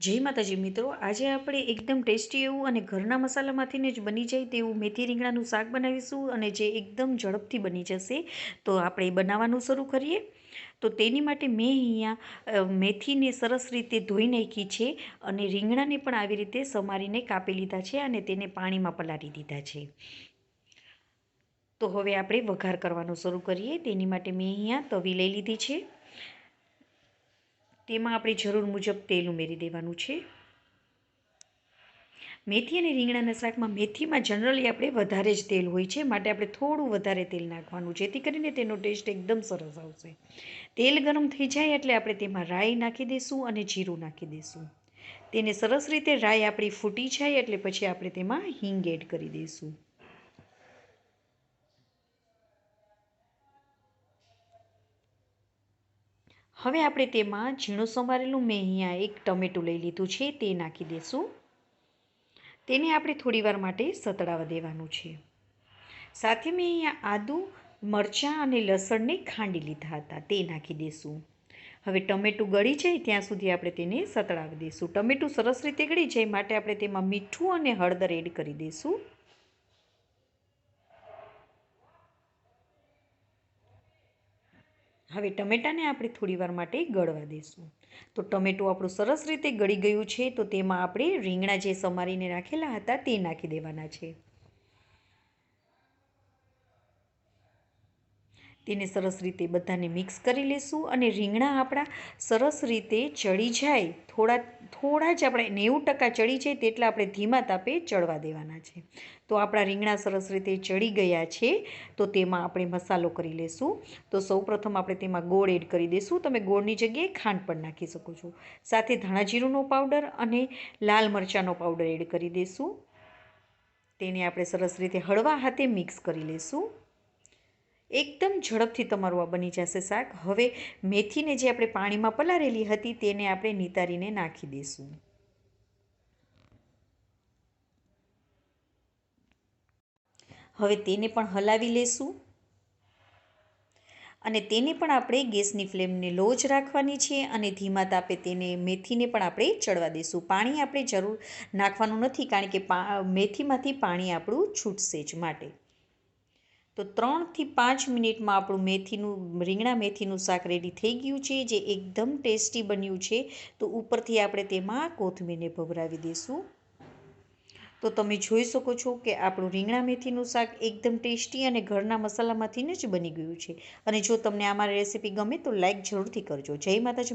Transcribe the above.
જય માતાજી, મિત્રો. આજે આપણે એકદમ ટેસ્ટી એવું અને ઘરના મસાલામાંથીને જ બની જાય તેવું મેથી રીંગણાનું શાક બનાવીશું અને જે એકદમ ઝડપથી બની જશે, તો આપણે બનાવવાનું શરૂ કરીએ. તો તેની માટે મેં અહીંયા મેથીને સરસ રીતે ધોઈ નાખી છે અને રીંગણાને પણ આવી રીતે સમારીને કાપી લીધા છે અને તેને પાણીમાં પલાળી દીધા છે. તો હવે આપણે વઘાર કરવાનું શરૂ કરીએ. તેની માટે મેં અહીંયા તવી લઈ લીધી છે. તેમાં આપણે જરૂર મુજબ તેલ ઉમેરી દેવાનું છે. મેથી અને રીંગણાના શાકમાં મેથીમાં જનરલી આપણે વધારે જ તેલ હોય છે, માટે આપણે થોડું વધારે તેલ નાખવાનું, જેથી કરીને તેનો ટેસ્ટ એકદમ સરસ આવશે. તેલ ગરમ થઈ જાય એટલે આપણે તેમાં રાઈ નાખી દઈશું અને જીરું નાખી દઈશું તેને સરસ રીતે રાઈ આપણી ફૂટી જાય એટલે પછી આપણે તેમાં હિંગ એડ કરી દઈશું હવે આપણે તેમાં ઝીણું સંભારેલું મેં અહીંયા એક ટમેટું લઈ લીધું છે, તે નાખી દઈશું તેને આપણે થોડીવાર માટે સતળાવા દેવાનું છે. સાથે મેં અહીંયા આદું, મરચાં અને લસણને ખાંડી લીધા હતા, તે નાખી દઈશું હવે ટમેટું ગળી જાય ત્યાં સુધી આપણે તેને સતળાવી દઈશું ટમેટું સરસ રીતે ગળી જાય, માટે આપણે તેમાં મીઠું અને હળદર એડ કરી દઈશું હવે ટમેટાને આપણે થોડીવાર માટે ગળવા દઈશું તો ટમેટું આપણું સરસ રીતે ગળી ગયું છે, તો તેમાં આપણે રીંગણા જે સમારીને રાખેલા હતા તે નાખી દેવાના છે. તેને સરસ રીતે બધાને મિક્સ કરી લેશું અને રીંગણા આપણા સરસ રીતે ચડી જાય. થોડા થોડા જ આપણે નેવું ટકા ચડી જાય તેટલા આપણે ધીમા તાપે ચડવા દેવાના છે. તો આપણા રીંગણા સરસ રીતે ચડી ગયા છે, તો તેમાં આપણે મસાલો કરી લેશું. તો સૌપ્રથમ આપણે તેમાં ગોળ એડ કરી દઈશું તમે ગોળની જગ્યાએ ખાંડ પણ નાખી શકો છો. સાથે ધાણા જીરુંનો પાવડર અને લાલ મરચાંનો પાવડર એડ કરી દઈશું તેને આપણે સરસ રીતે હળવા હાથે મિક્સ કરી લઈશું એકદમ ઝડપથી તમારું આ બની જશે શાક. હવે મેથીને જે આપણે પાણીમાં પલાળેલી હતી તેને આપણે નિતારીને નાખી દઈશું હવે તેને પણ હલાવી લેશું. અને તેને પણ આપણે ગેસની ફ્લેમને લો જ રાખવાની છે અને ધીમા તાપે તેને મેથીને પણ આપણે ચડવા દઈશું પાણી આપણે જરૂર નાખવાનું નથી કારણ કે મેથીમાંથી પાણી આપણું છૂટશે જ માટે. તો ત્રણથી પાંચ મિનિટમાં આપણું મેથીનું, રીંગણા મેથીનું શાક રેડી થઈ ગયું છે, જે એકદમ ટેસ્ટી બન્યું છે. તો ઉપરથી આપણે તેમાં કોથમીરને ભભરાવી દઈશું તો તમે જોઈ શકો છો કે આપણું રીંગણા મેથીનું શાક એકદમ ટેસ્ટી અને ઘરના મસાલામાંથી જ બની ગયું છે. અને જો તમને અમારી રેસીપી ગમે તો લાઇક જરૂરથી કરજો. જય માતાજી.